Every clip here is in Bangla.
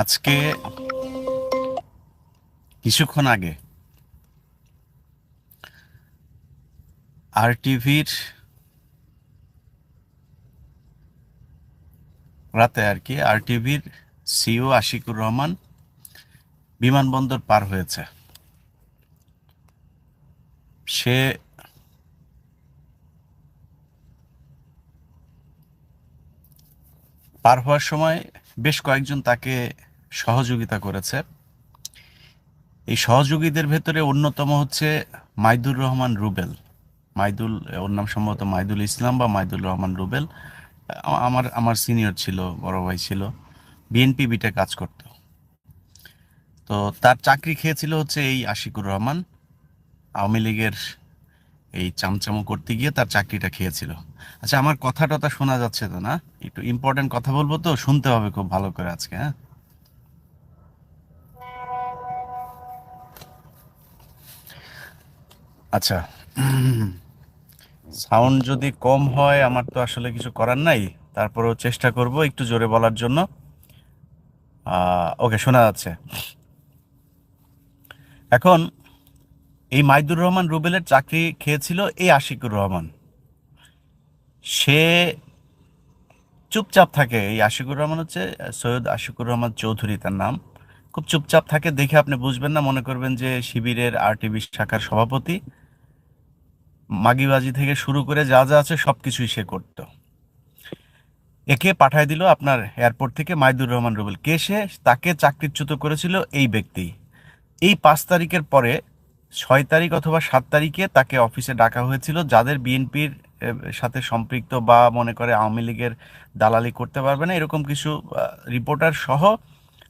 আজকে কিছুক্ষণ আগে আর টিভির রাতে আর কি আর টিভির সিও আশিকুর রহমান বিমানবন্দর পার হয়েছে। সে পার হওয়ার সময় বেশ কয়েকজন তাকে সহযোগিতা করেছে। এই সহযোগীদের ভেতরে অন্যতম হচ্ছে মাইদুর রহমান রুবেল। মাইদুল, ওর নাম সম্ভবত মাইদুল ইসলাম বা মাইদুল রহমান রুবেল। আমার আমার সিনিয়র ছিল, বড় ভাই ছিল। বিএনপি বিটে কাজ করত। তো তার চাকরি খেয়েছিল হচ্ছে এই আশিকুর রহমান। আওয়ামী লীগের এই চামচামো করতে গিয়ে তার চাকরিটা খেয়েছিল। আচ্ছা আমার কথা টথা শোনা যাচ্ছে তো না? একটু ইম্পর্টেন্ট কথা বলব তো? শুনতে হবে খুব ভালো করে আজকে হ্যাঁ? আচ্ছা। সাউন্ড যদি কম হয়, আমার তো আসলে কিছু করার নাই। তারপরেও চেষ্টা করব একটু জোরে বলার জন্য। ওকে, শোনা যাচ্ছে। এখন, এই মাইদুর রহমান রুবেলের চাকরি খেয়েছিল এই আশিকুর রহমান। সে চুপচাপ থাকে। এই আশিকুর রহমান হচ্ছে সৈয়দ আশিকুর রহমান চৌধুরী তার নাম। খুব চুপচাপ থাকে, দেখে আপনি বুঝবেন না। মনে করবেন যে শিবিরের আরটিভি শাখার সভাপতি। মাগিবাজি থেকে শুরু করে যা যা আছে সব কিছুই সে করতো। একে পাঠায় দিল আপনার এয়ারপোর্ট থেকে মাইদুর রহমান রুবেল। কে সে? তাকে চাকরিচ্যুত করেছিল এই ব্যক্তি। এই পাঁচ তারিখের পরে ছয় তারিখ অথবা সাত তারিখে তাকে অফিসে ডাকা হয়েছিল, যাদের বিএনপির সাথে সম্পৃক্ত বা মনে করে আওয়ামী লীগের দালালি করতে পারবে না, এরকম কিছু রিপোর্টার সহ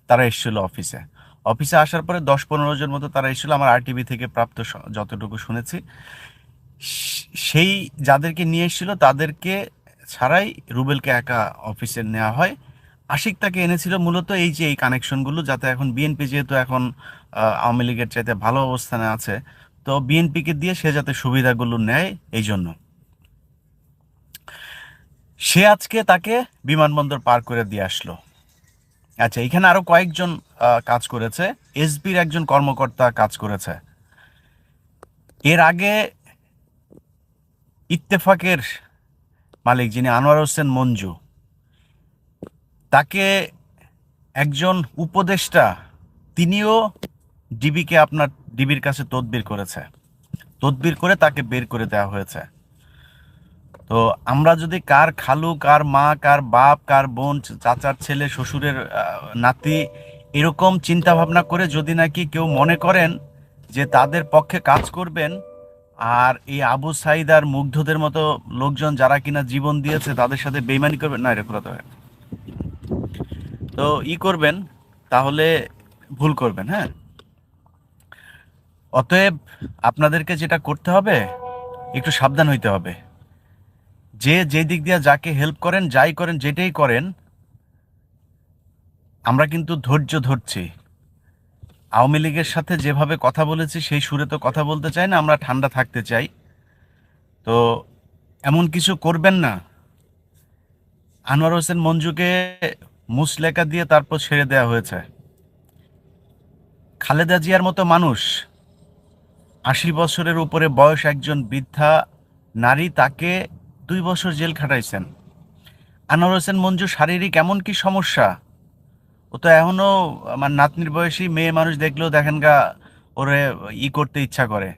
তারা এসেছিল অফিসে। অফিসে আসার পরে দশ পনেরো জন মতো তারা এসেছিল, আমার আরটিভি থেকে প্রাপ্ত যতটুকু শুনেছি। সেই যাদেরকে নিয়ে এসেছিল, তাদেরকে ছাড়াই রুবেলকে একা অফিসে নেওয়া হয়। আশিক তাকে এনেছিল মূলত এই যে, এই কানেকশনগুলো, যাতে এখন বিএনপি যেহেতু এখন আওয়ামী লীগের চাইতে ভালো অবস্থানে আছে, তো বিএনপিকে দিয়ে সে যাতে সুবিধাগুলো নেয়, এই জন্য। সে আজকে তাকে বিমানবন্দর পার করে দিয়ে আসলো। আচ্ছা এখানে আরও কয়েকজন কাজ করেছে। এসবির একজন কর্মকর্তা কাজ করেছে। এর আগে ইত্তেফাকের মালিক যিনি আনোয়ার হোসেন মঞ্জু, তাকে একজন উপদেষ্টা তিনিও ডিবিকে আপনার, ডিবির কাছে তদবির করেছে। তদবির করে তাকে বের করে দেওয়া হয়েছে। তো আমরা যদি কার খালু, কার মা, কার বাপ, কার বোন, চাচার ছেলে, শ্বশুরের নাতি এরকম চিন্তা ভাবনা করে যদি নাকি কেউ মনে করেন যে তাদের পক্ষে কাজ করবেন আর এই আবু সাইদ আর মুগ্ধদের মতো লোকজন যারা কিনা জীবন দিয়েছে, তাদের সাথে বেইমানি করবেন? না এরকম তো তো ই করবেন, তাহলে ভুল করবেন হ্যাঁ? অতএব আপনাদেরকে যেটা করতে হবে, একটু সাবধান হইতে হবে। যে যে দিক দিয়ে যাকে হেল্প করেন, যাই করেন, যেটাই করেন, আমরা কিন্তু ধৈর্য ধরছি। আওয়ামী লীগের সাথে যেভাবে কথা বলেছি, সেই সুরে তো কথা বলতে চাই না, আমরা ঠান্ডা থাকতে চাই। তো এমন কিছু করবেন না। আনোয়ার হোসেন মঞ্জুকে মুসলেকা দিয়ে তারপর ছেড়ে দেওয়া হয়েছে। খালেদা জিয়ার মতো মানুষ আশি বছরের উপরে বয়স একজন বৃদ্ধা নারী তাকে দুই বছর জেল খাটাইছেন। আনোয়ার হোসেন মঞ্জু শারীরিক এমন কি সমস্যা? ও তো এখনও আমার নাতনির বয়সী মেয়ে মানুষ দেখলেও দেখেন গা, ওরে ই করতে ইচ্ছা করে।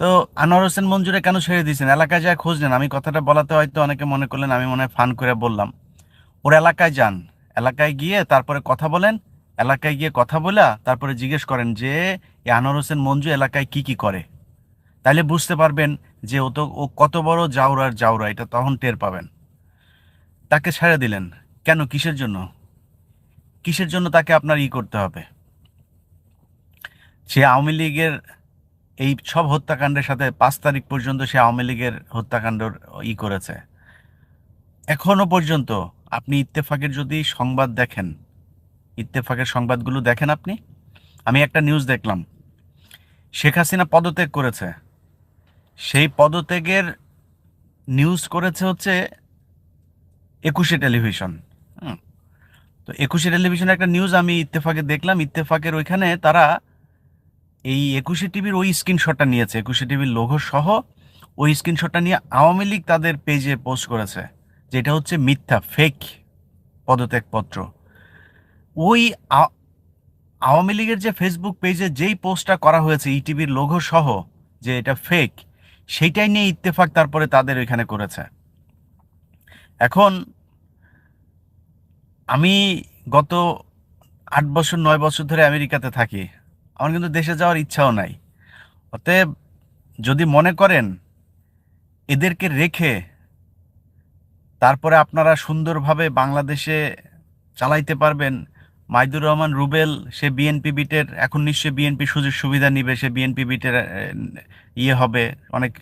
তো আনোয়ার হোসেন মঞ্জুরে কেন ছেড়ে দিয়েছেন? এলাকায় যায় খোঁজ নেন। আমি কথাটা বলাতে হয়তো অনেকে মনে করলেন, আমি মনে হয় ফান করে বললাম। ওর এলাকায় যান। এলাকায় গিয়ে তারপরে কথা বলেন। এলাকায় গিয়ে কথা বলা, তারপরে জিজ্ঞেস করেন যে এই আনোয়ার হোসেন মঞ্জু এলাকায় কি কি করে? তাইলে বুঝতে পারবেন যে ও তো, ও কত বড় জাউরার জাউরা, এটা তখন টের পাবেন। তাকে ছেড়ে দিলেন। কেন? কিসের জন্য? কিসের জন্য তাকে আপনার ই করতে হবে? সে আওয়ামী লীগের এই সব হত্যাকাণ্ডের সাথে পাঁচ তারিখ পর্যন্ত সে আওয়ামী লীগের হত্যাকাণ্ডর ই করেছে। এখনও পর্যন্ত আপনি ইত্তেফাকের যদি সংবাদ দেখেন, ইত্তেফাকের সংবাদগুলো দেখেন আপনি? আমি একটা নিউজ দেখলাম। শেখ হাসিনা পদত্যাগ করেছে। সেই পদত্যাগের নিউজ করেছে হচ্ছে একুশে টেলিভিশন। তো একুশে টেলিভিশনে একটা নিউজ আমি ইত্তেফাকে দেখলাম। ইত্তেফাকের ওইখানে তারা এই একুশে টিভির ওই স্ক্রিনশটটা নিয়েছে। একুশে টিভির লোগো সহ ওই স্ক্রিনশটটা নিয়ে আওয়ামী লীগ তাদের পেজে পোস্ট করেছে, যেটা হচ্ছে মিথ্যা ফেক পদত্যাগপত্র। ওই আওয়ামী লীগের যে ফেসবুক পেজে যেই পোস্টটা করা হয়েছে ইটিভির লোগো সহ যে এটা ফেক সেইটাই নিয়ে ইত্তেফাক তারপরে তাদের ওইখানে করেছে। এখন আমি গত আট বছর, নয় বছর ধরে আমেরিকাতে থাকি। আমার কিন্তু দেশে যাওয়ার ইচ্ছাও নাই। অতএব যদি মনে করেন, এদেরকে রেখে তারপরে আপনারা সুন্দরভাবে বাংলাদেশে চালাইতে পারবেন। মাইদুর রহমান রুবেল, সে বিএনপি বিটের, এখন নিশ্চয়ই বিএনপি সুযোগ সুবিধা নিবে, সে বিএনপি বিটের ইয়ে হবে। অনেক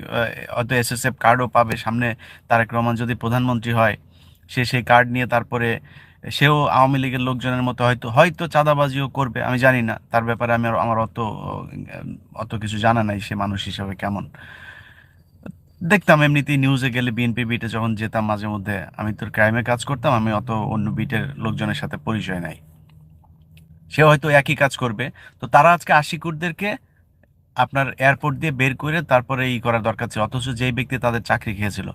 হয়তো এসএসএফ কার্ডও পাবে। সামনে তারেক রহমান যদি প্রধানমন্ত্রী হয়, সে সেই কার্ড নিয়ে তারপরে সেও আওয়ামী লীগের লোকজনের মতো হয়তো হয়তো চাঁদাবাজিও করবে, আমি জানি না। তার ব্যাপারে আমি আমার অত অত কিছু জানা নাই সে মানুষ হিসাবে কেমন। দেখতাম এমনিতেই নিউজে গেলে বিএনপি বিটে যখন যেতাম মাঝে মধ্যে, আমি তোর ক্রাইমে কাজ করতাম, আমি অত অন্য বিটের লোকজনের সাথে পরিচয় নাই। সে হয়তো একই কাজ করবে। তো তারা আজকে আশিকুরদেরকে আপনার এয়ারপোর্ট দিয়ে বের করে তারপরে এই করার দরকার ছিল, অথচ যেই ব্যক্তি তাদের চাকরি খেয়েছিল।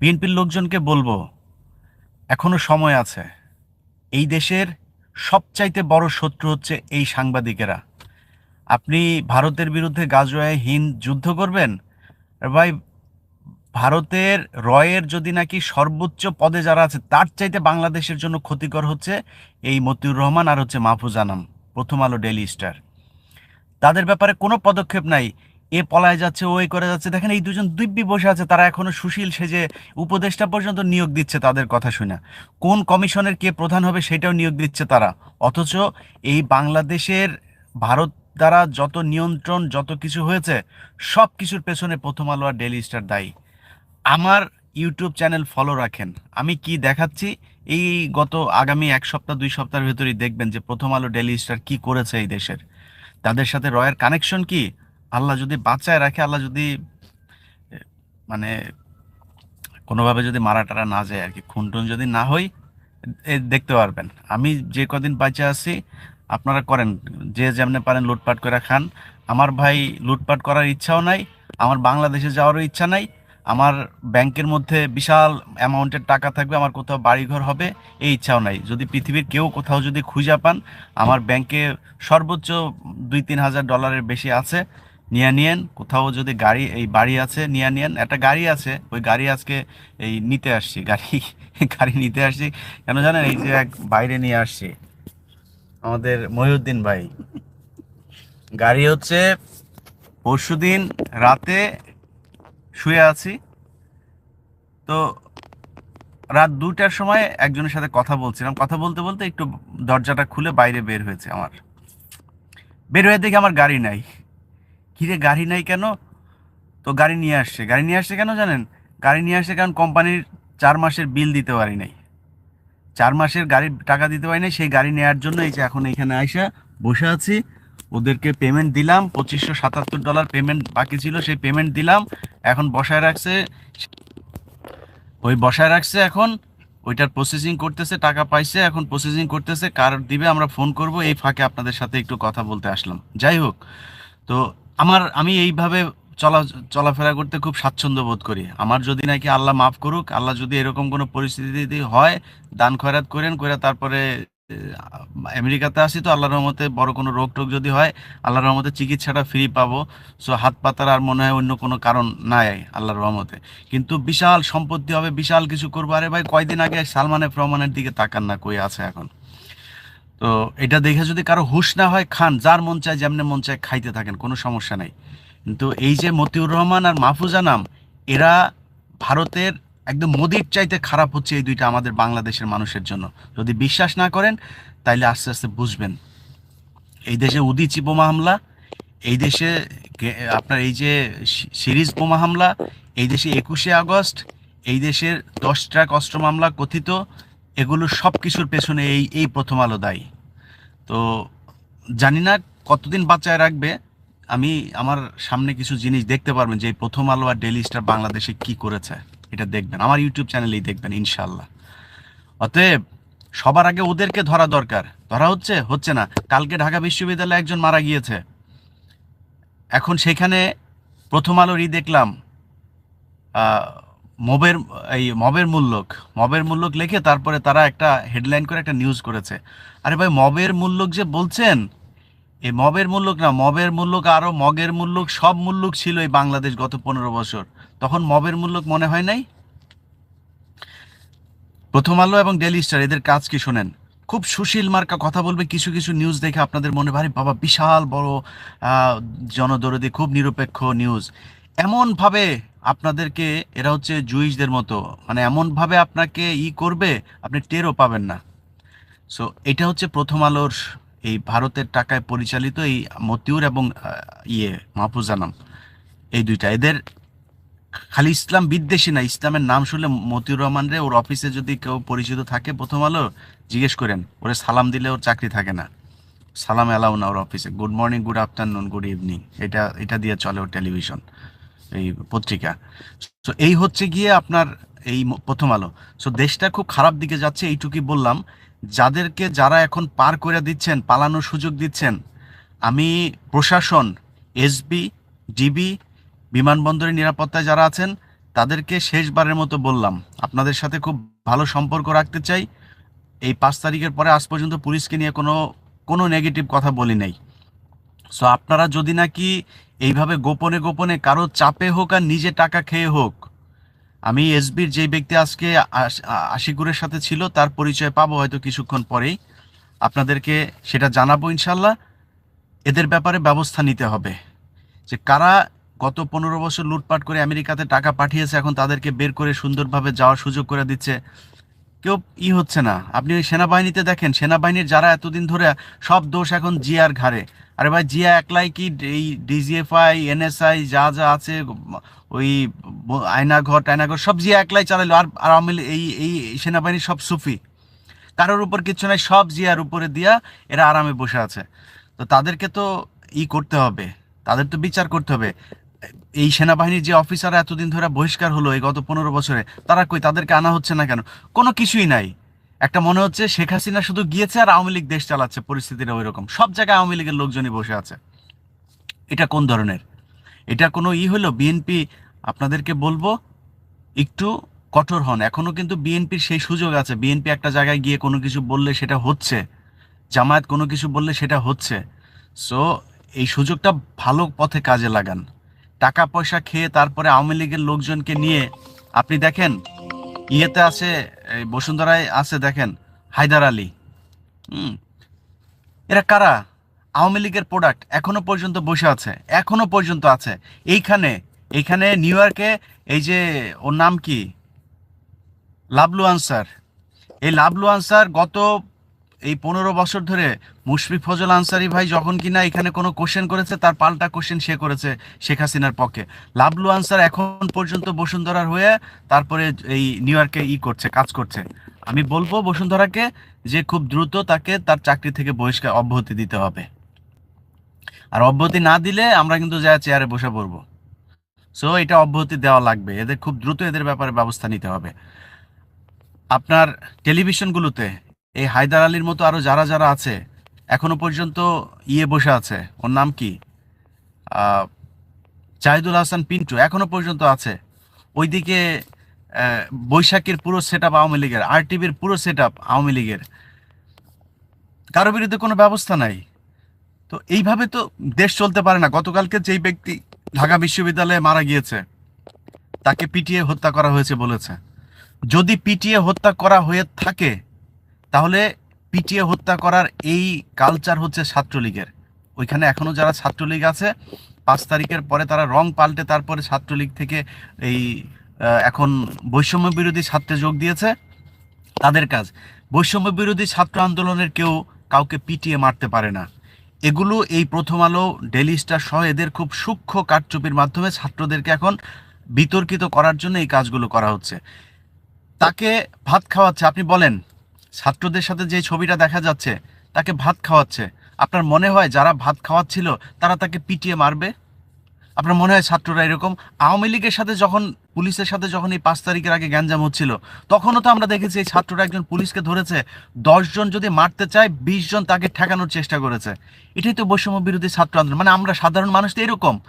বিএনপির লোকজনকে বলব, এখনও সময় আছে। এই দেশের সবচাইতে বড় শত্রু হচ্ছে এই সাংবাদিকেরা। আপনি ভারতের বিরুদ্ধে গাজোয়ায় হিন্দ যুদ্ধ করবেন? ভাই, ভারতের রয়ের যদি নাকি সর্বোচ্চ পদে যারা আছে, তার চাইতে বাংলাদেশের জন্য ক্ষতিকর হচ্ছে এই মতিউর রহমান আর হচ্ছে মাহফুজ আনাম, প্রথম আলো ডেলি স্টার। তাদের ব্যাপারে কোনো পদক্ষেপ নাই। এ পলায় যাচ্ছে, ওই করে যাচ্ছে। দেখেন এই দুজন দিব্যি বসে আছে, তারা এখনও সুশীল সেজে উপদেষ্টা পর্যন্ত নিয়োগ দিচ্ছে তাদের কথা শুনে। কোন কমিশনের কে প্রধান হবে সেটাও নিয়োগ দিচ্ছে তারা। অথচ এই বাংলাদেশের ভারত দ্বারা যত নিয়ন্ত্রণ, যত কিছু হয়েছে, সব কিছুর পেছনে প্রথম আলো আর ডেলি স্টার দায়ী। আমার ইউটিউব চ্যানেল ফলো রাখেন। আমি কি দেখাচ্ছি? এই গত আগামী এক সপ্তাহ, দুই সপ্তাহের ভেতরেই দেখবেন যে প্রথম আলো ডেলি স্টার কি করেছে এই দেশের। তাদের সাথে রয়ের কানেকশন কি? আল্লাহ যদি বাঁচায় রাখে, আল্লাহ যদি মানে কোনোভাবে যদি মারা টারা না যায় আর কি, খুনটুন যদি না হই দেখতে পারবেন। আমি যে কদিন বাঁচে আছি, আপনারা করেন, যে যেমনে পারেন লুটপাট করে খান। আমার ভাই লুটপাট করার ইচ্ছাও নাই, আমার বাংলাদেশে যাওয়ারও ইচ্ছা নাই, আমার ব্যাংকের মধ্যে বিশাল অ্যামাউন্টের টাকা থাকবে, আমার কোথাও বাড়িঘর হবে, এই ইচ্ছাও নাই। যদি পৃথিবীর কেউ কোথাও যদি খুঁজে পান, আমার ব্যাংকে সর্বোচ্চ দুই তিন হাজার ডলারের বেশি আছে নিয়ে নিয়েন। কোথাও যদি গাড়ি, এই বাড়ি আছে, নিয়ে নিয়েন। একটা গাড়ি আছে, ওই গাড়ি আজকে এই নিতে আসছি, গাড়ি গাড়ি নিতে আসছি। কেন জানেন, এই যে এক বাইরে নিয়ে আসছি, আমাদের মহিউদ্দিন ভাই। গাড়ি হচ্ছে, পরশুদিন রাতে শুয়ে আছি। তো রাত দুটার সময় একজনের সাথে কথা বলছিলাম। কথা বলতে বলতে একটু দরজাটা খুলে বাইরে বের হয়েছে আমার। বের হয়ে দেখি আমার গাড়ি নাই। কিরে, গাড়ি নাই কেন? তো গাড়ি নিয়ে আসছে। গাড়ি নিয়ে আসছে কেন জানেন? গাড়ি নিয়ে আসছে কারণ কোম্পানির চার মাসের বিল দিতে পারি নাই। চার মাসের গাড়ির টাকা দিতে পারি নাই, সেই গাড়ি নেওয়ার জন্য এই যে এখন এখানে আইসা বসে আছি। ওদেরকে পেমেন্ট দিলাম, পঁচিশশো সাতাত্তর ডলার পেমেন্ট বাকি ছিল, সেই পেমেন্ট দিলাম। এখন বসায় রাখছে। ওই বসায় রাখছে এখন। ওইটার প্রসেসিং করতেছে, টাকা পাইছে, এখন প্রসেসিং করতেছে। কার দিবে, আমরা ফোন করব। এই ফাঁকে আপনাদের সাথে একটু কথা বলতে আসলাম। যাই হোক, তো আমার, আমি এইভাবে চলা, চলাফেরা করতে খুব স্বাচ্ছন্দ্য বোধ করি। আমার যদি নাকি আল্লাহ মাফ করুক, আল্লাহ যদি এরকম কোনো পরিস্থিতি হয়, দান খয়রাত করেন করে তারপরে আমেরিকাতে আসি তো আল্লাহর রহমতে বড় কোনো রোগ টোগ যদি হয়, আল্লাহর রহমতে চিকিৎসাটা ফ্রি পাবো। সো হাত পাতার আর মনে হয় অন্য কোনো কারণ নাই আল্লাহর রহমতে। কিন্তু বিশাল সম্পত্তি হবে, বিশাল কিছু করব। আরে ভাই, কয়দিন আগে সালমান এফ রহমানের দিকে তাকান না, কই আছে এখন? তো এটা দেখে যদি কারও হুশ না হয়, খান, যার মন চায়, যেমনে মন চায় খাইতে থাকেন, কোনো সমস্যা নাই। কিন্তু এই যে মতিউর রহমান আর মাহফুজা নাম, এরা ভারতের একদম মোদির চাইতে খারাপ হচ্ছে এই দুইটা আমাদের বাংলাদেশের মানুষের জন্য। যদি বিশ্বাস না করেন, তাইলে আস্তে আস্তে বুঝবেন। এই দেশে উদিচি বোমা হামলা, এই দেশে আপনার এই যে সিরিজ বোমা হামলা, এই দেশে একুশে আগস্ট, এই দেশের দশ ট্রাক অস্ত্র মামলা কথিত এগুলো সব কিছুর পেছনে এই এই প্রথম আলো দায়ী। তো জানি না কতদিন বাঁচায় রাখবে, আমি আমার সামনে কিছু জিনিস দেখতে পারবেন যে এই প্রথম আলো আর ডেলি স্টার বাংলাদেশে কি করেছে, এটা দেখবেন। আমার ইউটিউব চ্যানেলেই দেখবেন ইনশাল্লাহ অতএব সবার আগে ওদেরকে ধরা দরকার। ধরা হচ্ছে? হচ্ছে না। কালকে ঢাকা বিশ্ববিদ্যালয়ে একজন মারা গিয়েছে। এখন সেখানে প্রথম আলোরই দেখলাম। মবের, এই মবের মূল্যক মবের মূল্যক লিখে তারপরে তারা একটা হেডলাইন করে একটা নিউজ করেছে। আরে ভাই, মবের মূল্যক যে বলছেন, এই মবের মূল্যক না, মবের মূল্যক আরও মগের মূল্যক, সব মূল্যক ছিল এই বাংলাদেশ গত পনেরো বছর। তখন মবের মূল্যক মনে হয় নাই? প্রথম আলো এবং ডেলি স্টার এদের কাজ কি শোনেন? খুব সুশীল মার্কা কথা বলবে, কিছু কিছু নিউজ দেখে আপনাদের মনে ভারী, বাবা, বিশাল বড় জনদরদি, খুব নিরপেক্ষ নিউজ এমনভাবে আপনাদেরকে, এরা হচ্ছে জুইসদের মতো মানে এমনভাবে আপনাকে ই করবে, আপনি টেরও পাবেন না। সো এটা হচ্ছে প্রথম আলোর এই ভারতের টাকায় পরিচালিত এই মতিউর এবং ইয়ে মাহফুজ আনাম। এই দুইটা। এদের খালি ইসলাম বিদ্বেষী না, ইসলামের নাম শুনলে মতিউর রহমান রে ওর অফিসে যদি কেউ পরিচিত থাকে প্রথম আলো, জিজ্ঞেস করেন। ওরে সালাম দিলে ওর চাকরি থাকে না। সালাম এলাও না ওর অফিসে। Good morning, good afternoon, good evening. এটা এটা দিয়ে চলে ওর টেলিভিশন। এই পত্রিকা। তো এই হচ্ছে গিয়ে আপনার এই প্রথম আলো। সো দেশটা খুব খারাপ দিকে যাচ্ছে, এইটুকুই বললাম। যাদেরকে যারা এখন পার করে দিচ্ছেন, পালানোর সুযোগ দিচ্ছেন, আমি প্রশাসন এসবি ডিবি বিমানবন্দরের নিরাপত্তায় যারা আছেন, তাদেরকে শেষবারের মতো বললাম। আপনাদের সাথে খুব ভালো সম্পর্ক রাখতে চাই। এই পাঁচ তারিখের পরে আজ পর্যন্ত পুলিশকে নিয়ে কোনো কোনো নেগেটিভ কথা বলি নাই। সো আপনারা যদি নাকি এইভাবে গোপনে গোপনে কারও চাপে হোক আর নিজে টাকা খেয়ে হোক, আমি এসবির যে ব্যক্তি আজকে আশ- আশিকুরের সাথে ছিল, তার পরিচয় পাবো হয়তো কিছুক্ষণ পরেই। আপনাদেরকে সেটা জানাব ইনশাল্লাহ। এদের ব্যাপারে ব্যবস্থা নিতে হবে। যে কারা গত পনেরো বছর লুটপাট করে আমেরিকাতে টাকা পাঠিয়েছে, এখন তাদেরকে বের করে সুন্দরভাবে যাওয়ার সুযোগ করে দিচ্ছে, কেউ ই হচ্ছে না। আপনি ওই সেনাবাহিনীতে দেখেন, সেনাবাহিনীর যারা এতদিন ধরে সব দোষ এখন জিয়ার ঘাড়ে। আরে ভাই, জিয়া একলাই কি এই ডিজিএফআই এনএসআই যা যা আছে, ওই আয়নাঘর টায়নাঘর সব জিয়া একলাই চালাইলো। আর আওয়ামী এই এই সেনাবাহিনী সব সুফি। কারোর উপর কিচ্ছু নাই, সব জিয়ার উপরে দিয়া এরা আরামে বসে আছে। তো তাদেরকে তো ই করতে হবে, তাদের তো বিচার করতে হবে। এই সেনাবাহিনীর যে অফিসার এতদিন ধরে বহিষ্কার হলো এই গত পনেরো বছরে, তারা কই, তাদেরকে আনা হচ্ছে না কেন? কোনো কিছুই নাই। একটা মনে হচ্ছে শেখ হাসিনা শুধু গিয়েছে আর আওয়ামী লীগ দেশ চালাচ্ছে, পরিস্থিতিটা ওই রকম সব জায়গায় আওয়ামী লীগের লোকজনই বসে আছে। এটা কোন ধরনের? এটা কোনো ই হলো? বিএনপি, আপনাদেরকে বলব, একটু কঠোর হন। এখনও কিন্তু বিএনপির সেই সুযোগ আছে। বিএনপি একটা জায়গায় গিয়ে কোনো কিছু বললে সেটা হচ্ছে। জামায়াত কোনো কিছু বললে সেটা হচ্ছে। সো এই সুযোগটা ভালো পথে কাজে লাগান। টাকা পয়সা খেয়ে তারপরে আওয়ামী লীগের লোকজনকে নিয়ে আপনি দেখেন ইয়েতে আছে বসুন্ধরায় আছে দেখেন, হায়দার আলী। হুম। এরা কারা? আওয়ামী লীগের প্রোডাক্ট এখনও পর্যন্ত বসে আছে, এখনও পর্যন্ত আছে। এইখানে এইখানে নিউ ইয়র্কে এই যে ওর নাম কি? লাভলু আনসার। এই লাভলু আনসার গত এই পনেরো বছর ধরে মুশফিক ফজল আনসারি ভাই যখন কিনা এখানে কোনো কোশ্চেন করেছে, তার পাল্টা কোশ্চেন সে করেছে শেখ হাসিনার পক্ষে। লাভলু আনসার এখন পর্যন্ত বসুন্ধরার হয়ে তারপরে এই নিউ ইয়র্কে ই করছে, কাজ করছে। আমি বলব বসুন্ধরাকে যে খুব দ্রুত তাকে তার চাকরি থেকে বহিষ্কার, অব্যাহতি দিতে হবে। আর অব্যাহতি না দিলে আমরা কিন্তু যা চেয়ারে বসে পড়ব। সো এটা অব্যাহতি দেওয়া লাগবে। এদের খুব দ্রুত এদের ব্যাপারে ব্যবস্থা নিতে হবে। আপনার টেলিভিশনগুলোতে, এই হায়দার আলীর মতো আরও যারা যারা আছে এখনও পর্যন্ত ইয়ে বসে আছে। ওর নাম কি? জাহিদুল হাসান পিন্টু এখনও পর্যন্ত আছে। ওইদিকে বৈশাখীর পুরো সেট আপ আওয়ামী লীগের আর টিভির পুরো সেট আপ আওয়ামী লীগের। কারও বিরুদ্ধে কোনো ব্যবস্থা নাই। তো এইভাবে তো দেশ চলতে পারে না। গতকালকে যেই ব্যক্তি ঢাকা বিশ্ববিদ্যালয়ে মারা গিয়েছে, তাকে পিটিয়ে হত্যা করা হয়েছে বলেছে। যদি পিটিয়ে হত্যা করা হয়ে থাকে, তাহলে পিটিয়ে হত্যা করার এই কালচার হচ্ছে ছাত্রলীগের। ওইখানে এখনও যারা ছাত্রলীগ আছে, পাঁচ তারিখের পরে তারা রং পাল্টে তারপরে ছাত্রলীগ থেকে এই এখন বৈষম্য বিরোধী ছাত্রে যোগ দিয়েছে তাদের কাজ। বৈষম্য বিরোধী ছাত্র আন্দোলনের কেউ কাউকে পিটিয়ে মারতে পারে না। এগুলো এই প্রথম আলো ডেলি স্টার সহ এদের খুব সূক্ষ্ম কারচুপির মাধ্যমে ছাত্রদেরকে এখন বিতর্কিত করার জন্য এই কাজগুলো করা হচ্ছে। তাকে ভাত খাওয়াচ্ছে, আপনি বলেন ছাত্রদের সাথে যে ছবিটা দেখা যাচ্ছে, তাকে ভাত খাওয়াচ্ছে। আপনার মনে হয় যারা ভাত খাওয়াচ্ছিল, তারা তাকে পিটিয়ে মারবে? আপনার মনে হয় ছাত্ররা এরকম? আওয়ামী লীগের সাথে যখন, পুলিশের সাথে যখন এই পাঁচ তারিখের আগে গ্যাঞ্জাম হচ্ছিল, তখনও তো আমরা দেখেছি এই ছাত্ররা একজন পুলিশকে ধরেছে দশজন যদি মারতে চায়, বিশ জন তাকে ঠেকানোর চেষ্টা করেছে। এটাই তো বৈষম্য বিরোধী ছাত্র আন্দোলন। মানে আমরা সাধারণ মানুষ তো এরকম।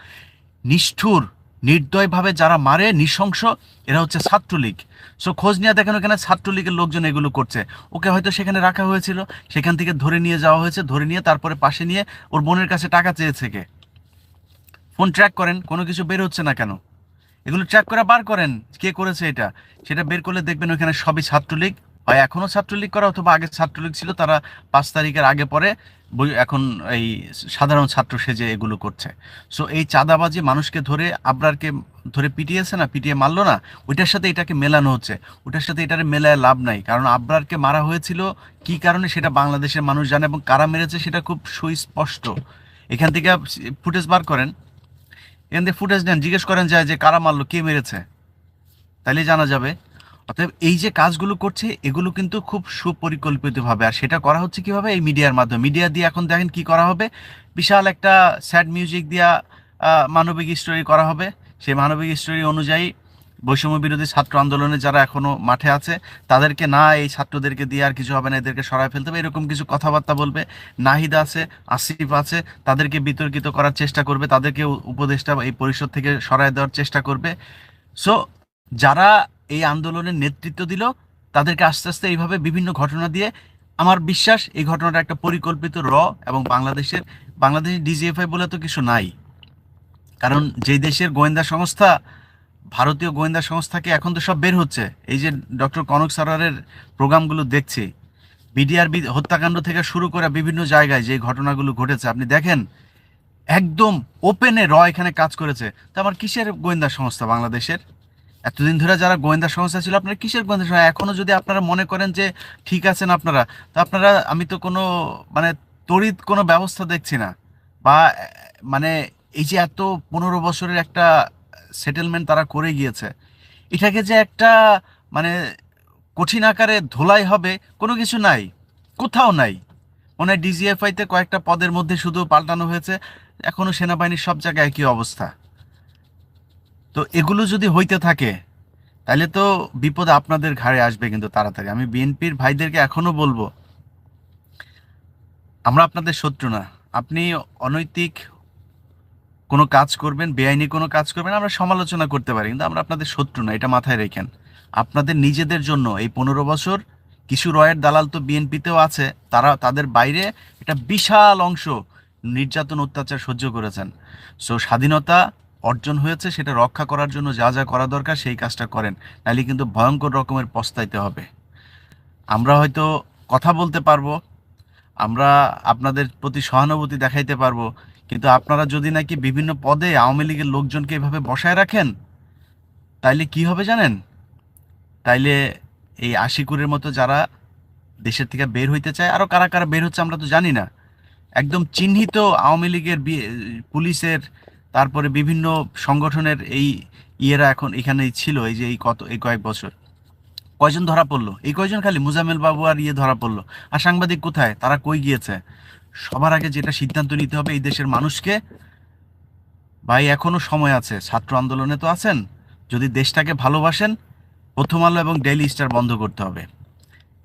নিষ্ঠুর নির্দয়ভাবে যারা মারে, নৃশংস, এরা হচ্ছে ছাত্রলীগ। সো খোঁজ নিয়ে দেখেন ওখানে ছাত্রলীগের লোকজন এগুলো করছে। ওকে হয়তো সেখানে রাখা হয়েছিল, সেখান থেকে ধরে নিয়ে যাওয়া হয়েছে, ধরে নিয়ে তারপরে পাশে নিয়ে ওর বোনের কাছে টাকা চেয়েছে কে। ফোন ট্র্যাক করেন, কোনো কিছু বের হচ্ছে না কেন? এগুলো ট্র্যাক করে বার করেন, কে করেছে এটা? সেটা বের করলে দেখবেন ওখানে সবই ছাত্রলীগ হয় এখনও ছাত্রলীগ করা অথবা আগে ছাত্রলীগ ছিল, তারা পাঁচ তারিখের আগে পরে এখন এই সাধারণ ছাত্র সেজে এগুলো করছে। সো এই চাঁদাবাজি মানুষকে ধরে আবরারকে ধরে পিটিয়েছে না, পিটিয়ে মারলো না, ওইটার সাথে এটাকে মেলানো হচ্ছে। ওইটার সাথে এটার মেলায় লাভ নাই, কারণ আবরারকে মারা হয়েছিল কি কারণে সেটা বাংলাদেশের মানুষ জানে এবং কারা মেরেছে সেটা খুব সুস্পষ্ট। এখান থেকে ফুটেজ বার করেন। এখান থেকে ফুটেজ নেন, জিজ্ঞেস করেন যায় যে কারা মারলো, কে মেরেছে? তাইলে জানা যাবে। অতএব এই যে কাজগুলো করছে, এগুলো কিন্তু খুব সুপরিকল্পিতভাবে। আর সেটা করা হচ্ছে কীভাবে? এই মিডিয়ার মাধ্যমে। মিডিয়া দিয়ে এখন দেখেন কি করা হবে? বিশাল একটা স্যাড মিউজিক দিয়া মানবিক স্টোরি করা হবে। সেই মানবিক স্টোরি অনুযায়ী বৈষম্য বিরোধী ছাত্র আন্দোলনে যারা এখনও মাঠে আছে, তাদেরকে না এই ছাত্রদেরকে দিয়ে আর কিছু হবে না, এদেরকে সরায় ফেলতে হবে। এরকম কিছু কথাবার্তা বলবে। নাহিদ আছে, আসিফ আছে, তাদেরকে বিতর্কিত করার চেষ্টা করবে। তাদেরকে উপদেষ্টা এই পরিষদ থেকে সরায় দেওয়ার চেষ্টা করবে। সো যারা এই আন্দোলনের নেতৃত্ব দিল। তাদেরকে আস্তে আস্তে এইভাবে বিভিন্ন ঘটনা দিয়ে আমার বিশ্বাস এই ঘটনাটা একটা পরিকল্পিত র এবং বাংলাদেশের বাংলাদেশের ডিজিএফআই বলে তো কিছু নাই। কারণ যেই দেশের গোয়েন্দা সংস্থা, ভারতীয় গোয়েন্দা সংস্থাকে এখন তো সব বের হচ্ছে। এই যে ডক্টর কনক সারারের প্রোগ্রামগুলো দেখছি বিডিআর হত্যাকাণ্ড থেকে শুরু করে বিভিন্ন জায়গায় যে ঘটনাগুলো ঘটেছে, আপনি দেখেন, একদম ওপেনে র এখানে কাজ করেছে। তো আমার কিসের গোয়েন্দা সংস্থা বাংলাদেশের? এতদিন ধরে যারা গোয়েন্দা সংস্থা ছিল, আপনারা কিসের গোয়েন্দা সংস্থা? এখনও যদি আপনারা মনে করেন যে ঠিক আছেন আপনারা, তো আপনারা, আমি তো কোনো মানে তড়িৎ কোনো ব্যবস্থা দেখছি না। বা মানে এই যে এত পনেরো বছরের একটা সেটেলমেন্ট তারা করে গিয়েছে, এটাকে যে একটা মানে কঠিন আকারে ধোলাই হবে, কোনো কিছু নাই, কোথাও নাই। মনে হয় DGFI তে কয়েকটা পদের মধ্যে শুধু পাল্টানো হয়েছে, এখনও সেনাবাহিনীর সব জায়গায় একই অবস্থা। তো এগুলো যদি হইতে থাকে, তাহলে তো বিপদ আপনাদের ঘাড়ে আসবে কিন্তু তাড়াতাড়ি। আমি বিএনপির ভাইদেরকে এখনও বলব, আমরা আপনাদের শত্রু না। আপনি অনৈতিক কোনো কাজ করবেন, বেআইনি কোনো কাজ করবেন, আমরা সমালোচনা করতে পারি, কিন্তু আমরা আপনাদের শত্রু না, এটা মাথায় রেখেন। আপনাদের নিজেদের জন্য এই পনেরো বছর কিছু রয়ের দালাল তো বিএনপিতেও আছে, তারা, তাদের বাইরে একটা বিশাল অংশ নির্যাতন, অত্যাচার সহ্য করেছেন। সো স্বাধীনতা অর্জন হয়েছে, সেটা রক্ষা করার জন্য যা যা করা দরকার সেই কাজটা করেন। নাহলে কিন্তু ভয়ঙ্কর রকমের পস্তাইতে হবে। আমরা হয়তো কথা বলতে পারব, আমরা আপনাদের প্রতি সহানুভূতি দেখাইতে পারব, কিন্তু আপনারা যদি নাকি বিভিন্ন পদে আওয়ামী লীগের লোকজনকে এভাবে বসায় রাখেন, তাইলে কি হবে জানেন? তাইলে এই আশিকুরের মতো যারা দেশের থেকে বের হইতে চায় আরও কারা কারা বের হচ্ছে আমরা তো জানি না। একদম চিহ্নিত আওয়ামী লীগের পুলিশের তারপরে বিভিন্ন সংগঠনের এই ইয়েরা এখন এখানেই ছিল, এই যে এই কত, এই কয়েক বছর। কয়জন ধরা পড়ল? এই কয়জন খালি? মুজাম্মেল বাবু আর ইয়ে ধরা পড়ল। আর সাংবাদিক কোথায়? তারা কই গিয়েছে? সবার আগে যেটা সিদ্ধান্ত নিতে হবে, এই দেশের মানুষকে, ভাই, এখনও সময় আছে, ছাত্র আন্দোলনে তো আছেন, যদি দেশটাকে ভালোবাসেন, প্রথম আলো এবং ডেইলি স্টার বন্ধ করতে হবে।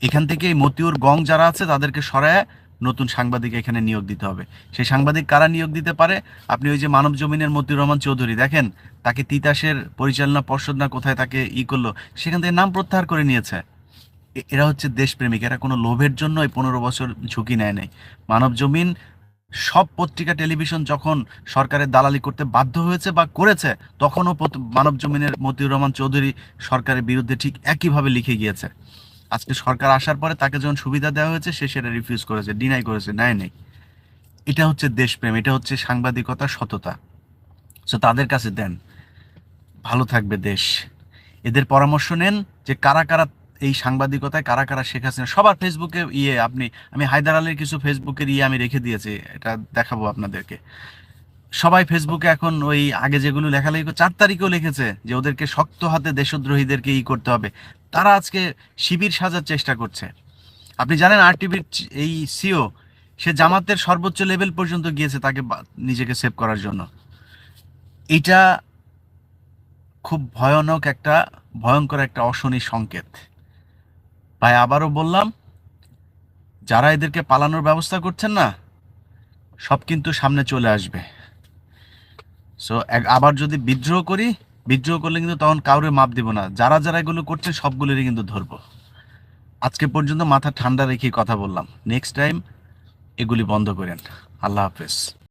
এখান থেকে এই মতিউর গং যারা আছে, তাদেরকে সরায় নতুন সাংবাদিক এখানে নিয়োগ দিতে হবে। সেই সাংবাদিক কারা নিয়োগ দিতে পারে? আপনি ওই যে মানব জমিনের মতিউর রহমান চৌধুরী, দেখেন? তাকে তিতাসের পরিচালনা পর্ষদ না কোথায় তাকে ই করল? সেখান থেকে নাম প্রত্যাহার করে নিয়েছে। এরা হচ্ছে দেশপ্রেমিক, এরা কোনো লোভের জন্য এই পনেরো বছর ঝুঁকি নেয় নাই। মানব জমিন, সব পত্রিকা, টেলিভিশন যখন সরকারের দালালি করতে বাধ্য হয়েছে বা করেছে, তখনও মানব জমিনের মতিউর রহমান চৌধুরী সরকারের বিরুদ্ধে ঠিক একইভাবে লিখে গিয়েছে। আজকে সরকার আসার পরে তাকে যখন সুবিধা দেওয়া হয়েছে, সে সেটা রিফিউজ করেছে ডিনাই করেছে, নেয় নেই। এটা হচ্ছে দেশপ্রেম, এটা হচ্ছে সাংবাদিকতা সততা। সো তাদের কাছে দেন। ভালো থাকবে দেশ। এদের পরামর্শ নেন যে কারা কারা এই সাংবাদিকতায়, কারা কারা শেখ হাসিনা, সবার ফেসবুকে ইয়ে আপনি, আমি হায়দার আলীর কিছু ফেসবুকের ইয়ে আমি রেখে দিয়েছি, এটা দেখাবো আপনাদেরকে। সবাই ফেসবুকে এখন ওই আগে যেগুলো লেখালেখি, চার তারিখেও লিখেছে যে ওদেরকে শক্ত হাতে দেশদ্রোহীদেরকে ই করতে হবে। তারা আজকে শিবির সাজার চেষ্টা করছে। আপনি জানেন আর টিভির এই সিও, সে জামাতের সর্বোচ্চ লেভেল পর্যন্ত গিয়েছে তাকে নিজেকে সেভ করার জন্য। এটা খুব ভয়ানক একটা, ভয়ঙ্কর একটা অশনি সংকেত। ভাই, আবারও বললাম, যারা এদেরকে পালানোর ব্যবস্থা করছেন না, সব কিন্তু সামনে চলে আসবে। সো আবার যদি বিদ্রোহ করি বিদ্রোহ করলে কিন্তু তখন কাউরে মাপ দিব না। যারা যারা এগুলো করছে, সবগুলোরই কিন্তু ধরব। আজকে পর্যন্ত মাথা ঠান্ডা রেখে কথা বললাম। নেক্সট টাইম এগুলি বন্ধ করেন। আল্লাহ হাফেজ।